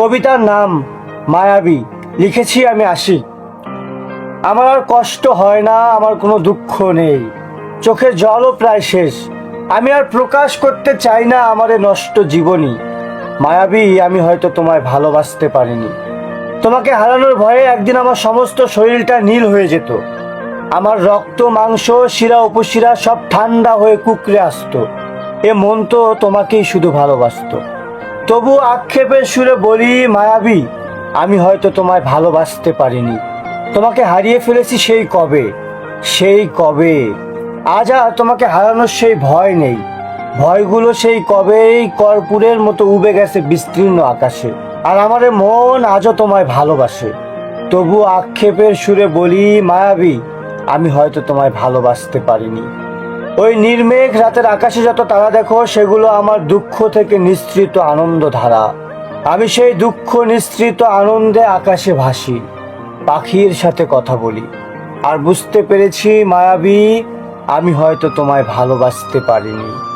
কবিতার নাম মায়াবী। লিখেছি আমি আসি। আমার আর কষ্ট হয় না, আমার কোনো দুঃখ নেই। চোখের জলও প্রায় শেষ। আমি আর প্রকাশ করতে চাই না আমার নষ্ট জীবনী। মায়াবী, আমি হয়তো তোমায় ভালোবাসতে পারিনি। তোমাকে হারানোর ভয়ে একদিন আমার সমস্ত শরীরটা নীল হয়ে যেত। আমার রক্ত, মাংস, শিরা, উপশিরা সব ঠান্ডা হয়ে কুকড়ে আসতো। এ মন তো তোমাকেই শুধু ভালোবাসতো। তবু আক্ষেপের সুরে বলি, মায়াবী, আমি হয়তো তোমায় ভালোবাসতে পারিনি। তোমাকে হারিয়ে ফেলেছি সেই কবে সেই কবে। আজ আর তোমাকে হারানোর সেই ভয় নেই। ভয়গুলো সেই কবেই কর্পূরের মতো উবে গেছে বিস্তীর্ণ আকাশে। আর আমার মন আজও তোমায় ভালোবাসে। তবু আক্ষেপের সুরে বলি, মায়াবী, আমি হয়তো তোমায় ভালোবাসতে পারিনি। ওই নির্মেঘ রাতের আকাশে যত তারা দেখো, সেগুলো আমার দুঃখ থেকে নিস্তৃত আনন্দ ধারা আমি সেই দুঃখ নিস্তৃত আনন্দে আকাশে ভাসি, পাখির সাথে কথা বলি। আর বুঝতে পেরেছি, মায়াবী, আমি হয়তো তোমায় ভালোবাসতে পারিনি।